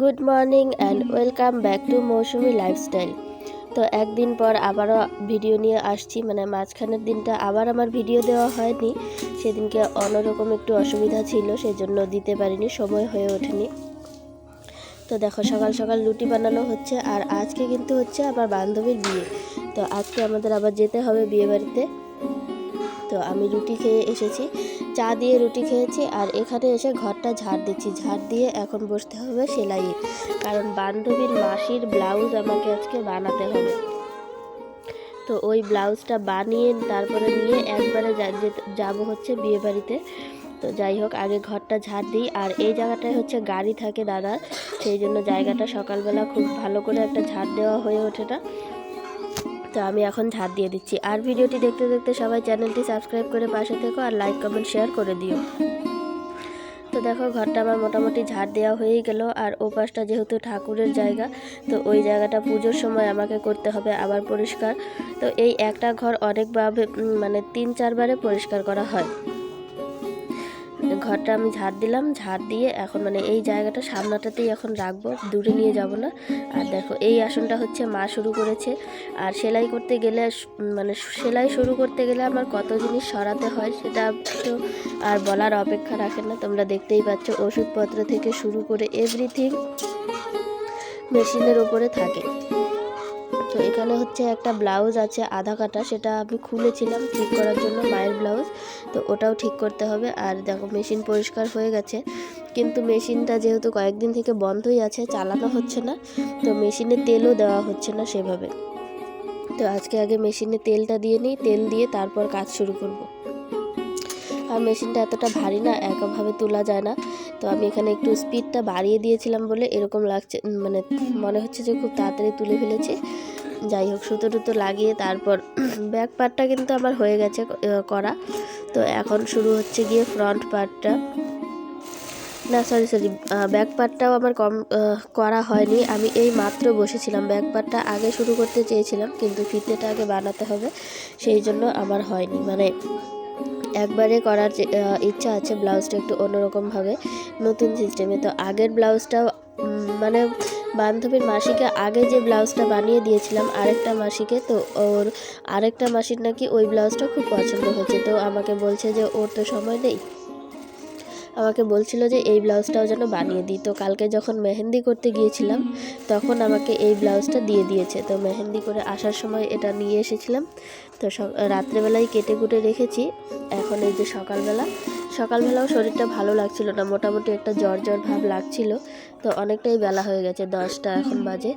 Good morning and welcome back to Mousumi lifestyle তো একদিন পর আবারও ভিডিও নিয়ে আসছি। মানে মাঝখানের দিনটা আবার আমার ভিডিও দেওয়া হয়নি। সেদিনকে অন্যরকম একটু অসুবিধা ছিল, সেজন্য দিতে পারিনি, সময় হয়ে ওঠেনি। তো দেখো, সকাল সকাল রুটি বানানো হচ্ছে আর আজকে কিন্তু হচ্ছে আমার বান্ধবীর বিয়ে। তো আজকে আমাদের আবার যেতে হবে বিয়ে বাড়িতে। তো আমি রুটি খেয়ে এসেছি, চা দিয়ে রুটি খেয়েছি আর এখানে এসে ঘরটা ঝাড় দিচ্ছি। ঝাড় দিয়ে এখন বসতে হবে সেলাইয়ে কারণ বান্ধবীর মাসির ব্লাউজ আমাকে আজকে বানাতে হবে। তো ওই ব্লাউজটা বানিয়ে তারপরে নিয়ে একবারে যাব হচ্ছে বিয়ে বাড়িতে। তো যাই হোক, আগে ঘরটা ঝাড় দিই আর এই জায়গাটায় হচ্ছে গাড়ি থাকে দাদার সেই জন্য জায়গাটা সকালবেলা খুব ভালো করে একটা ঝাড় দেওয়া হয়ে ওঠে না তো আমি এখন ঝাঁট দিয়ে দিচ্ছি। আর ভিডিওটি দেখতে দেখতে সবাই চ্যানেলটি সাবস্ক্রাইব করে পাশে থেকো আর লাইক, কমেন্ট, শেয়ার করে দিও। তো দেখো, ঘরটা আমার মোটামুটি ঝাড় দেওয়া হয়েই গেল। আর ও পাশটা যেহেতু ঠাকুরের জায়গা, তো ওই জায়গাটা পুজোর সময় আমাকে করতে হবে আবার পরিষ্কার। তো এই একটা ঘর অনেকভাবে মানে তিন চারবারে পরিষ্কার করা হয়। ঘরটা আমি ঝাড় দিলাম, ঝাড় দিয়ে এখন মানে এই জায়গাটা সামনাটাতেই এখন রাখব, দূরে নিয়ে যাব না। আর দেখো, এই আসনটা হচ্ছে মা শুরু করেছে। আর সেলাই করতে গেলে মানে সেলাই শুরু করতে গেলে আমার কত জিনিস সরাতে হয় সেটা তো আর বলার অপেক্ষা রাখে না। তোমরা দেখতেই পাচ্ছ, ওষুধপত্র থেকে শুরু করে এভরিথিং মেশিনের ওপরে থাকে। তো এখানে হচ্ছে একটা ব্লাউজ আছে, আধা কাটা। সেটা আমি খুলেছিলাম ঠিক করার জন্য, মায়ের ব্লাউজ। তো ওটাও ঠিক করতে হবে। আর দেখো, মেশিন পরিষ্কার হয়ে গেছে। কিন্তু মেশিনটা যেহেতু কয়েকদিন থেকে বন্ধই আছে, চালানো হচ্ছে না, তো মেশিনে তেলও দেওয়া হচ্ছে না সেভাবে। তো আজকে আগে মেশিনে তেলটা দিয়ে নিই, তেল দিয়ে তারপর কাজ শুরু করব। আর মেশিনটা এতটা ভারী না, একভাবে তোলা যায় না। তো আমি এখানে একটু স্পিডটা বাড়িয়ে দিয়েছিলাম বলে এরকম লাগছে মানে মনে হচ্ছে যে খুব তাড়াতাড়ি তুলে ফেলেছি। যাই হোক সুতো টুতো লাগিয়ে তারপর ব্যাক পার্টটা কিন্তু আমার হয়ে গেছে করা। তো এখন শুরু হচ্ছে গিয়ে ফ্রন্ট পার্টটা না সরি সরি ব্যাক পার্টটাও আমার কম করা হয়নি। আমি এই মাত্র বসেছিলাম। ব্যাক পার্টটা আগে শুরু করতে চেয়েছিলাম, কিন্তু ফিতেটা আগে বানাতে হবে। সেই জন্য আমার হয়নি। মানে একবারে করার ইচ্ছা আছে, ব্লাউজটা একটু অন্যরকমভাবে নতুন সিস্টেমে তো আগের ব্লাউজটাও মানে বান্ধবীর মাসিকে আগে যে ব্লাউজটা বানিয়ে দিয়েছিলাম আরেকটা মাসিকে, তো ওর আরেকটা মাসির নাকি ওই ব্লাউজটা খুব পছন্দ হয়েছে। তো আমাকে বলছে যে, ওর তো সময় নেই। আমাকে বলছিল যে, এই ব্লাউজটাও যেন বানিয়ে দিই। তো কালকে যখন মেহেন্দি করতে গিয়েছিলাম, তখন আমাকে এই ব্লাউজটা দিয়ে দিয়েছে। তো মেহেন্দি করে আসার সময় এটা নিয়ে এসেছিলাম। তো রাত্রেবেলায় কেটে কুটে রেখেছি। এখন এই যে সকালবেলা সকালবেলাও শরীরটা ভালো লাগছিল না, মোটামুটি একটা জ্বর জ্বর ভাব লাগছিল, তো অনেকটাই বেলা হয়ে গেছে, দশটা এখন বাজে।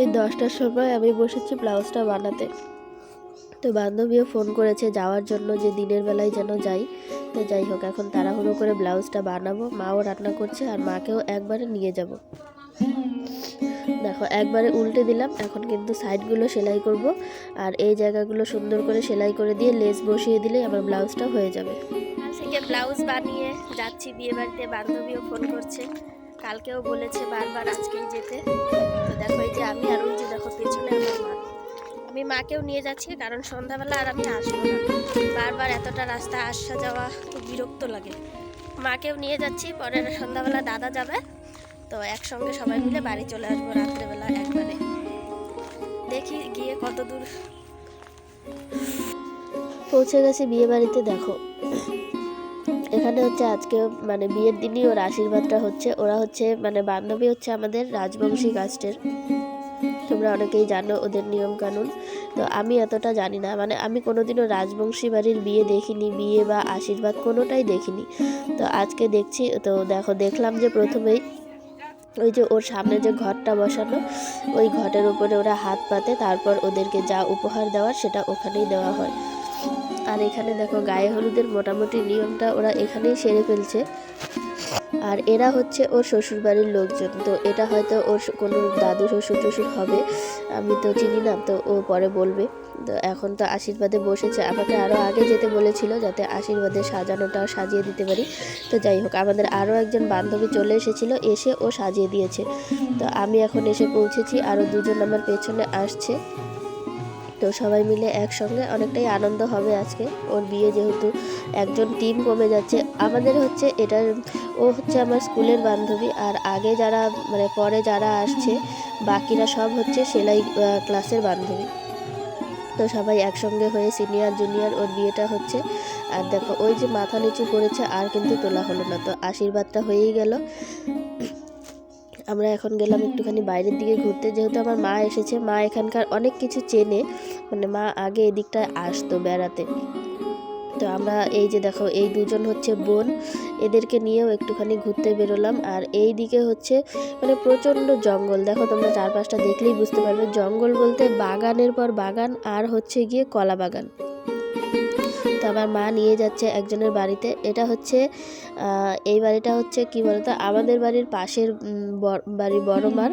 এই দশটার সময় আমি বসেছি ব্লাউজটা বানাতে। তো বান্ধবীও ফোন করেছে যাওয়ার জন্য যে দিনের বেলায় যেন যাই। তো যাই হোক, এখন তাড়াহুড়ো করে ব্লাউজটা বানাবো, মাও রান্না করছে আর মাকেও একবারে নিয়ে যাব। দেখো, একবারে উল্টে দিলাম। এখন কিন্তু সাইডগুলো সেলাই করব। আর এই জায়গাগুলো সুন্দর করে সেলাই করে দিয়ে লেস বসিয়ে দিলেই আমার ব্লাউজটা হয়ে যাবে। থেকে ব্লাউজ বানিয়ে যাচ্ছি, বিয়ে বাড়িতে বান্ধবীও ফোন করছে। কালকেও বলেছে বারবার আজকেই যেতে। তো দেখো, এই যে আমি আর ওই যে দেখো, পেছনে আমার মা। আমি মাকেও নিয়ে যাচ্ছি, কারণ সন্ধ্যাবেলা আর আমি আসব না। বারবার এতটা রাস্তা আসা যাওয়া, খুব বিরক্ত লাগে। মাকেও নিয়ে যাচ্ছি পরে সন্ধ্যাবেলা দাদা যাবে। তো একসঙ্গে সবাই মিলে বাড়ি চলে আসব রাত্রেবেলা একবারে। দেখি গিয়ে কত দূর। পৌঁছে গেছি বিয়ে বাড়িতে, দেখো। এখানে হচ্ছে আজকে মানে বিয়ের দিনই ওর আশীর্বাদটা হচ্ছে। ওরা হচ্ছে মানে বান্ধবী হচ্ছে আমাদের রাজবংশী কাস্টের। তোমরা অনেকেই জানো ওদের নিয়ম কানুন তো আমি এতটা জানি না মানে আমি কোনোদিনও রাজবংশী বাড়ির বিয়ে দেখিনি, বিয়ে বা আশীর্বাদ কোনোটাই দেখিনি। তো আজকে দেখছি, তো দেখো, দেখলাম যে প্রথমেই ওই যে ওর সামনে যে ঘরটা বসানো, ওই ঘটের উপরে ওরা হাত পাতে তারপর ওদেরকে যা উপহার দেওয়ার সেটা ওখানেই দেওয়া হয়। আর এখানে দেখো গায়ে হলুদের মোটামুটি নিয়মটা ওরা এখানেই সেরে ফেলছে। আর এরা হচ্ছে ওর শ্বশুরবাড়ির লোকজন। তো এটা হয়তো ওর কোনো দাদু শ্বশুর টশুর হবে, আমি তো চিনি না, তো ও পরে বলবে। তো এখন তো আশীর্বাদে বসেছে। আমাকে আরও আগে যেতে বলেছিল যাতে আশীর্বাদে সাজানোটা সাজিয়ে দিতে পারি। তো যাই হোক, আমাদের আরও একজন বান্ধবী চলে এসেছিল, এসে ও সাজিয়ে দিয়েছে। তো আমি এখন এসে পৌঁছেছি আরও দুজন আমার পেছনে আসছে। তো সবাই মিলে একসঙ্গে অনেকটাই আনন্দ হবে আজকে। ওর বিয়ে যেহেতু একজন টিম কমে যাচ্ছে, আমাদের হচ্ছে এটার, ও হচ্ছে আমার স্কুলের বান্ধবী আর আগে যারা মানে পরে যারা আসছে, বাকিরা সব হচ্ছে সেলাই ক্লাসের বান্ধবী। তো সবাই একসঙ্গে হয়ে সিনিয়র জুনিয়র ওর বিয়েটা হচ্ছে। আর দেখো, ওই যে মাথা নিচু করেছে, আর কিন্তু তোলা হলো না। তো আশীর্বাদটা হয়েই গেল। আমরা এখন গেলাম একটুখানি বাইরের দিকে ঘুরতে। যেহেতু আমার মা এসেছে, মা এখানকার অনেক কিছু চেনে। মানে মা আগে এদিকটায় আসতো বেড়াতে। তো আমরা এই যে দেখো, এই দুজন হচ্ছে বোন। এদেরকে নিয়েও একটুখানি ঘুরতে বেরোলাম। আর এই দিকে হচ্ছে মানে প্রচণ্ড জঙ্গল। দেখো তোমরা চারপাশটা দেখলেই বুঝতে পারবে। জঙ্গল বলতে বাগানের পর বাগান, আর হচ্ছে গিয়ে কলা বাগান। আমার মা নিয়ে যাচ্ছে একজনের বাড়িতে। এটা হচ্ছে এই বাড়িটা হচ্ছে কি বলতো, আমাদের বাড়ির পাশের বাড়ি বড় মার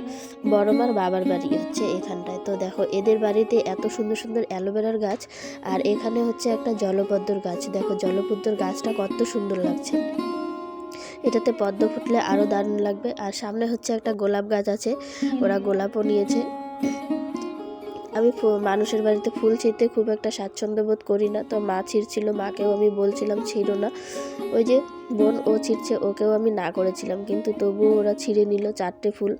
বড় মার বাবার বাড়ি হচ্ছে এখানটায়। তো দেখো, এদের বাড়িতে এত সুন্দর সুন্দর অ্যালোভেরার গাছ, আর এখানে হচ্ছে একটা জলপদ্মর গাছ। দেখো, জলপদ্মর গাছটা কত সুন্দর লাগছে। এটাতে পদ্ম ফুটলে আরও দারুণ লাগবে। আর সামনে হচ্ছে একটা গোলাপ গাছ আছে, ওরা গোলাপও নিয়েছে। আমি মানুষের বাড়িতে ফুল ছিঁড়তে খুব একটা স্বাচ্ছন্দ্য বোধ করি না। তো মা ছিঁড়ছিল, মাকেও আমি বলছিলাম, ছিঁড়ো না। ওই যে বোন, ও ছিঁড়ছে, ওকেও আমি না করেছিলাম। কিন্তু তবুও ওরা ছিঁড়ে নিল চারটে ফুল।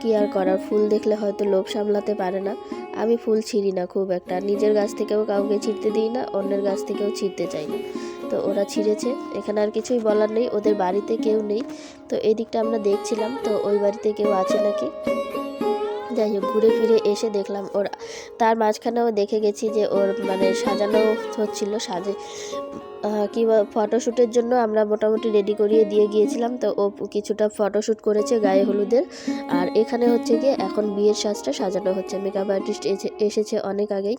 কি আর করার? ফুল দেখলে হয়তো লোভ সামলাতে পারে না। আমি ফুল ছিঁড়ি না খুব একটা। নিজের গাছ থেকেও কাউকে ছিঁড়তে দিই না, অন্যের গাছ থেকেও ছিঁড়তে চাই না। তো ওরা ছিঁড়েছে। এখানে আর কিছুই বলার নেই। ওদের বাড়িতে কেউ নেই। তো এই দিকটা আমরা দেখছিলাম। তো ওই বাড়িতে কেউ আছে নাকি? যাই হোক, ঘুরে ফিরে এসে দেখলাম ওর, তার মাঝখানেও দেখে গেছি যে ওর মানে সাজানো হচ্ছিল সাজে কি ফটোশ্যুটের জন্য আমরা মোটামুটি রেডি করিয়ে দিয়ে গিয়েছিলাম। তো ও কিছুটা ফটোশ্যুট করেছে গায়ে হলুদের। আর এখানে হচ্ছে গিয়ে এখন বিয়ের সাজটা সাজানো হচ্ছে। মেকআপ আর্টিস্ট এসেছে অনেক আগেই।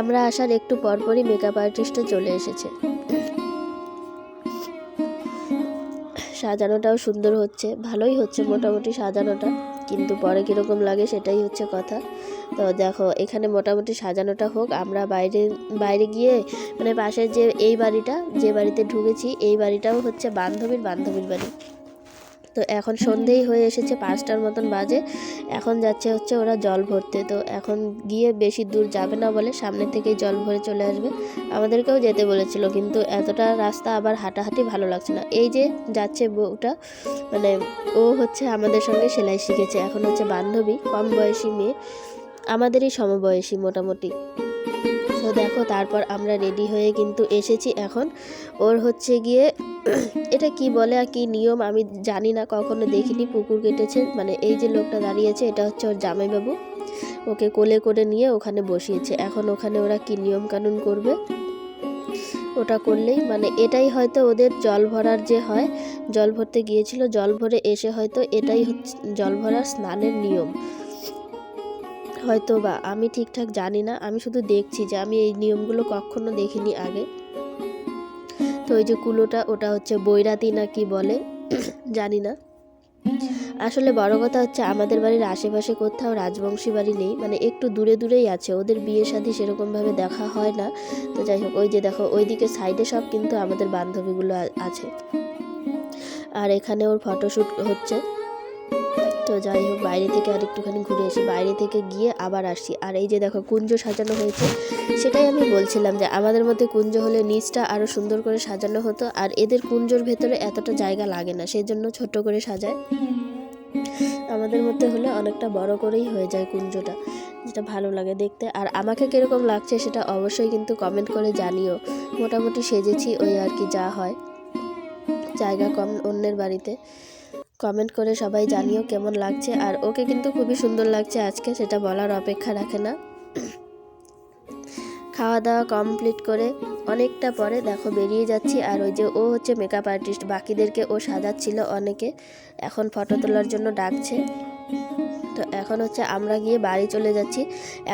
আমরা আসার একটু পরপরই মেকআপ আর্টিস্টও চলে এসেছে। সাজানোটাও সুন্দর হচ্ছে, ভালোই হচ্ছে মোটামুটি সাজানোটা। কিন্তু পরে কীরকম লাগে সেটাই হচ্ছে কথা। তো দেখো, এখানে মোটামুটি সাজানোটা হোক, আমরা বাইরে বাইরে গিয়ে মানে পাশের যে এই বাড়িটা, যে বাড়িতে ঢুকেছি, এই বাড়িটাও হচ্ছে বান্ধবীর বান্ধবীর বাড়ি। তো এখন সন্ধেই হয়ে এসেছে, পাঁচটার মতন বাজে। এখন যাচ্ছে হচ্ছে ওরা জল ভরতে। তো এখন গিয়ে বেশি দূর যাবে না বলে সামনে থেকেই জল ভরে চলে আসবে। আমাদেরকেও যেতে বলেছিল, কিন্তু এতটা রাস্তা আবার হাঁটাহাঁটি ভালো লাগছে না। এই যে যাচ্ছে বউটা মানে ও হচ্ছে আমাদের সঙ্গে সেলাই শিখেছে। এখন হচ্ছে বান্ধবী, কম বয়সী মেয়ে। আমাদেরই সমবয়সী মোটামুটি। তো দেখো, তারপর আমরা রেডি হয়ে কিন্তু এসেছি এখন। ওর হচ্ছে গিয়ে এটা কি বলে আর কি নিয়ম আমি জানি না, কখনো দেখিনি। পুকুর কেটেছে মানে এই যে লোকটা দাঁড়িয়েছে এটা হচ্ছে ওর জামাইবাবু। ওকে কোলে করে নিয়ে ওখানে বসিয়েছে। এখন ওখানে ওরা কি নিয়ম কানুন করবে? ওটা করলেই মানে এটাই হয়তো ওদের জল ভরার যে হয়, জল ভরতে গিয়েছিল, জল ভরে এসে হয়তো এটাই হচ্ছে, জল ভরার স্নানের নিয়ম। হয়তো বা আমি ঠিকঠাক জানি না, আমি শুধু দেখছি যে আমি এই নিয়মগুলো কখনো দেখিনি আগে। তো ওই যে কুলোটা, ওটা হচ্ছে বৈরাতি না কি বলে? জানি না আসলে বড় কথা হচ্ছে আমাদের বাড়ির আশেপাশে কোথাও রাজবংশী বাড়ি নেই মানে একটু দূরে দূরেই আছে, ওদের বিয়ে শাদী সেরকমভাবে দেখা হয় না। তো যাই হোক, ওই যে দেখো ওইদিকে সাইডে সব কিন্তু আমাদের বান্ধবীগুলো আছে। আর এখানে ওর ফটোশ্যুট হচ্ছে। তো যাই হোক, বাইরে থেকে আর একটুখানি ঘুরে আসি। বাইরে থেকে গিয়ে আবার আসি। আর এই যে দেখো, কুঞ্জ সাজানো হয়েছে। সেটাই আমি বলছিলাম যে আমাদের মধ্যে কুঞ্জ হলে নিচটা আরও সুন্দর করে সাজানো হতো, আর এদের কুঞ্জর ভেতরে এতটা জায়গা লাগে না সেই জন্য ছোট করে সাজায়। আমাদের মধ্যে হলে অনেকটা বড় করেই হয়ে যায় কুঞ্জটা, যেটা ভালো লাগে দেখতে। আর আমাকে কীরকম লাগছে সেটা অবশ্যই কিন্তু কমেন্ট করে জানিও। মোটামুটি সেজেছি ওই আর কি, যা হয়। জায়গা কম অন্যের বাড়িতে। কমেন্ট করে সবাই জানিও কেমন লাগছে। আর ওকে কিন্তু খুবই সুন্দর লাগছে আজকে, সেটা বলার অপেক্ষা রাখে না। খাওয়া দাওয়া কমপ্লিট করে অনেকটা পরে দেখো বেরিয়ে যাচ্ছি। আর ওই যে ও হচ্ছে মেকআপ আর্টিস্ট বাকিদেরকে ও সাজাচ্ছিল অনেকে। এখন ফটো তোলার জন্য ডাকছে। তো এখন হচ্ছে আমরা গিয়ে বাড়ি চলে যাচ্ছি।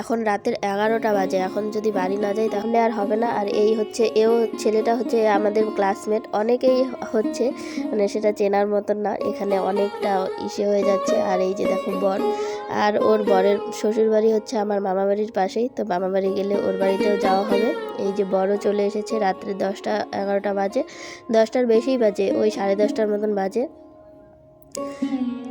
এখন রাতের এগারোটা বাজে, এখন যদি বাড়ি না যাই তাহলে আর হবে না। আর এই হচ্ছে, এও ছেলেটা হচ্ছে আমাদের ক্লাসমেট অনেকেই হচ্ছে মানে সেটা চেনার মতন না। এখানে অনেকটা ইসে হয়ে যাচ্ছে। আর এই যে দেখো বর, আর ওর বরের শ্বশুর বাড়ি হচ্ছে আমার মামা বাড়ির পাশেই। তো মামা বাড়ি গেলে ওর বাড়িতেও যাওয়া হবে। এই যে বড় চলে এসেছে রাত্রে দশটা, এগারোটা বাজে। দশটার বেশিই বাজে, ওই সাড়ে দশটার মতন বাজে।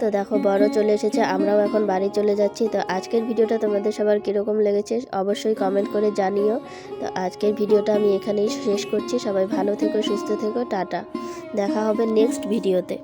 তো দেখো, বড় চলে এসেছে, আমরাও এখন বাড়ি চলে যাচ্ছি। তো আজকের ভিডিওটা তোমাদের সবার কীরকম লেগেছে অবশ্যই কমেন্ট করে জানিও। তো আজকের ভিডিওটা আমি এখানেই শেষ করছি। সবাই ভালো থেকো, সুস্থ থেকো, টাটা। দেখা হবে নেক্সট ভিডিওতে।